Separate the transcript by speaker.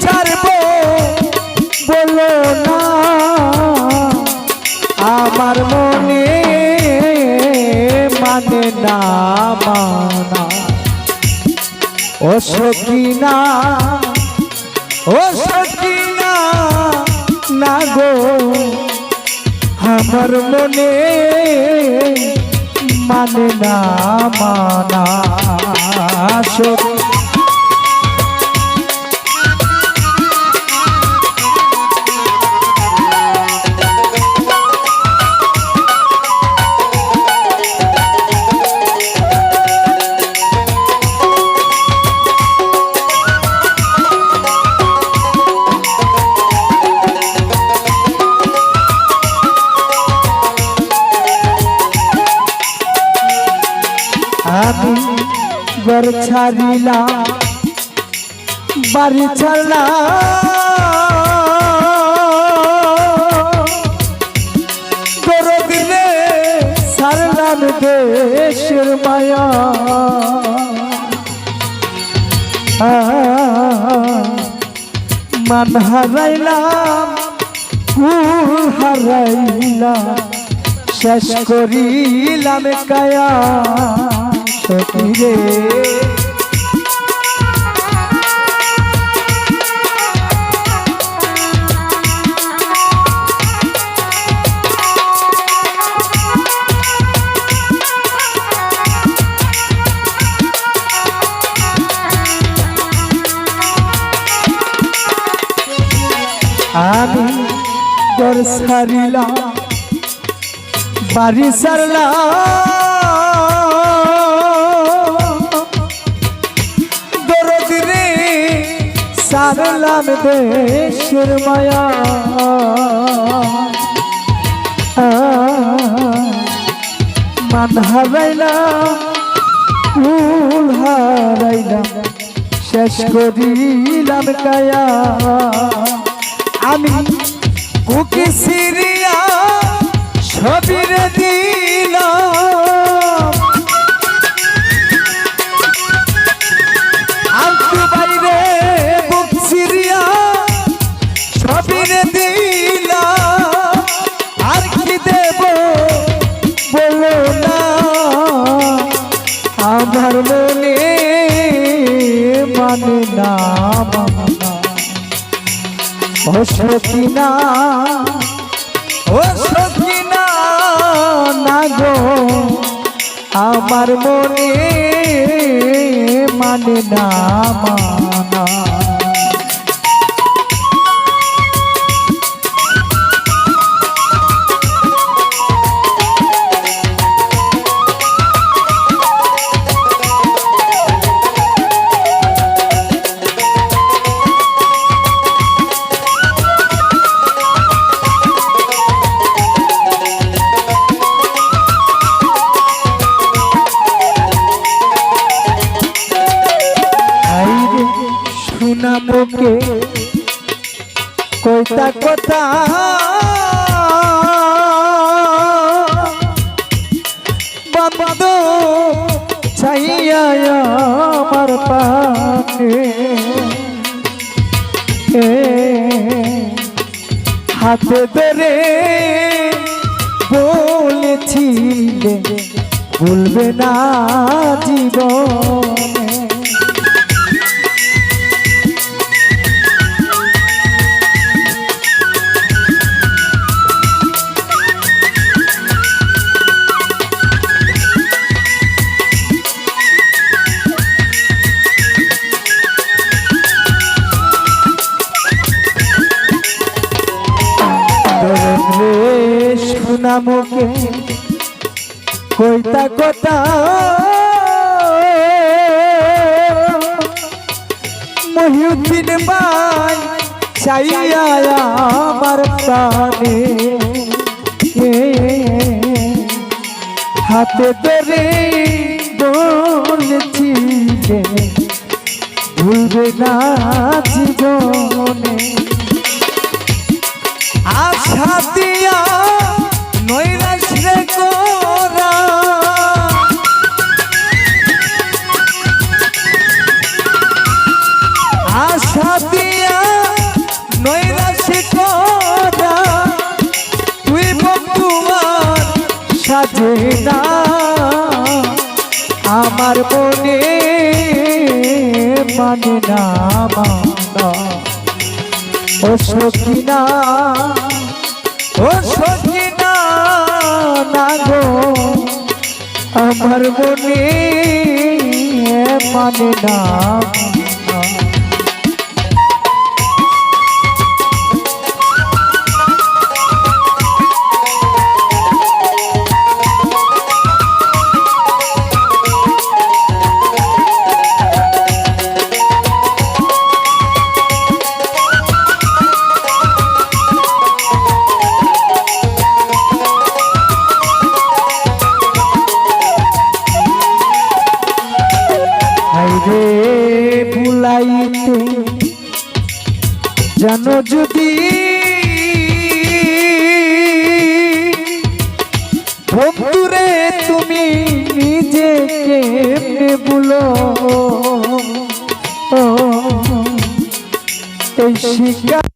Speaker 1: ছাড়ব? বলো না। আমার মনে মানে না, মানা। ও সকিনা ও সকিনা, না গো। আমার মনে মানে না, মানা। সখী ঘর ছাড়িলাম বাড়ি সারলাম দেশের মায়া। মান হারাইলাম কুল হারাইলাম শেষ করিলাম কায়া। সখী আমি ঘর ছাড়িলাম বাড়ি রে সারলাম দেশের মায়া। মান হারাইলাম ফুল হারাইলাম শেষ করিলাম কায়া। আমি কুকি সিরিয়া ছবিরে ও সখিনা ও সখিনা না গো আমার মনে মানে না মানা কইতা কথা। বন্ধ চাইয়া আমার পানে। হাতে ধরে বলেছিলে ভুলবে না জীবনে। শোনা মুখে কইতা কথা। মহিউদ্দিন বাই চাইয়া আমার প্রাণে। হাতে ধরে বলেছিলে ভুলবে না জীবনে। আশা দিয়া সাজে না, আমার মনে মানে না মানা ও সখিনা ও সখিনা, না গো, আমার মনে মানে না মানা। হাইরে ভুলাইতে জানো যদি ভক্তুরে তুমি নিজেকে বলো এই শিকার